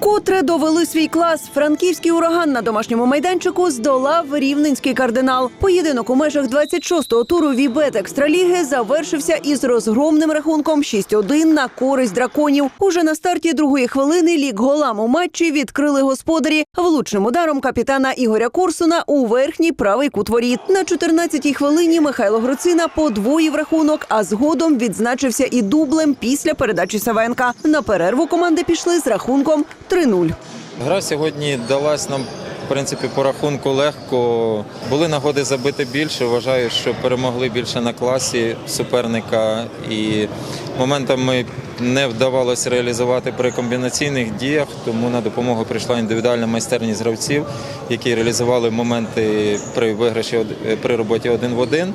Вкотре довели свій клас. Франківський ураган на домашньому майданчику здолав рівненський кардинал. Поєдинок у межах 26-го туру Вібет Екстраліги завершився із розгромним рахунком 6-1 на користь драконів. Уже на старті другої хвилини лік голам у матчі відкрили господарі влучним ударом капітана Ігоря Корсуна у верхній правий кут воріт. На 14-й хвилині Михайло Гроцина подвоїв рахунок, а згодом відзначився і дублем після передачі Савенка. На перерву команди пішли з рахунком 3-0. Гра сьогодні далась нам в принципі по рахунку легко. Були нагоди забити більше. Вважаю, що перемогли більше на класі суперника, і моментами не вдавалося реалізувати при комбінаційних діях. Тому на допомогу прийшла індивідуальна майстерність гравців, які реалізували моменти при виграші при роботі один в один.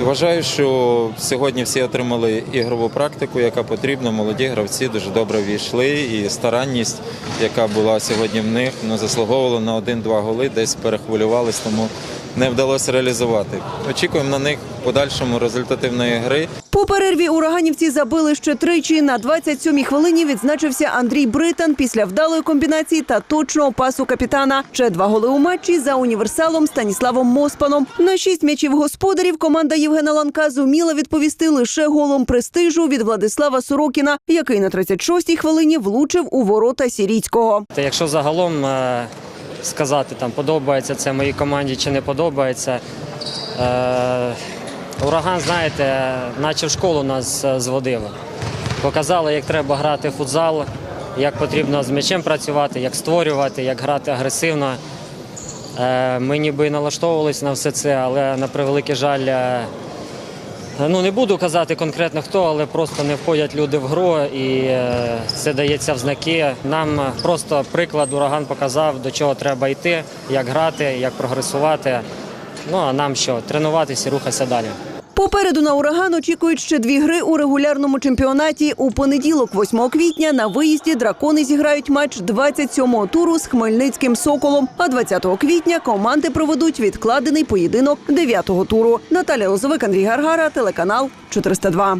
Вважаю, що сьогодні всі отримали ігрову практику, яка потрібна. Молоді гравці дуже добре війшли, і старанність, яка була сьогодні в них, ну, заслуговувала на один-два голи, десь перехвилювались, тому не вдалося реалізувати. Очікуємо на них подальшому результативної гри. По перерві ураганівці забили ще тричі. На 27-й хвилині відзначився Андрій Британ після вдалої комбінації та точного пасу капітана. Ще два голи у матчі за універсалом Станіславом Моспаном. На шість м'ячів господарів команда Євгена Ланка зуміла відповісти лише голом престижу від Владислава Сорокіна, який на 36-й хвилині влучив у ворота Сірійського. Та якщо загалом е, сказати, там подобається це моїй команді чи не подобається. Е, ураган, знаєте, наче в школу нас е, зводив. Показали, як треба грати в футзал, як потрібно з м'ячем працювати, як створювати, як грати агресивно. Е, ми ніби налаштовувалися на все це, але на превеликий жаль. е, Ну не буду казати конкретно хто, але просто не входять люди в гру, і це дається в знаки. Нам просто приклад ураган показав, до чого треба йти, як грати, як прогресувати. Ну а нам що тренуватися рухатися далі. Попереду на ураган очікують ще дві гри у регулярному чемпіонаті. У понеділок, 8 квітня, на виїзді дракони зіграють матч 27-го туру з Хмельницьким Соколом. А 20 квітня команди проведуть відкладений поєдинок 9-го туру. Наталя Лозовик, Андрій Гаргара, телеканал 402.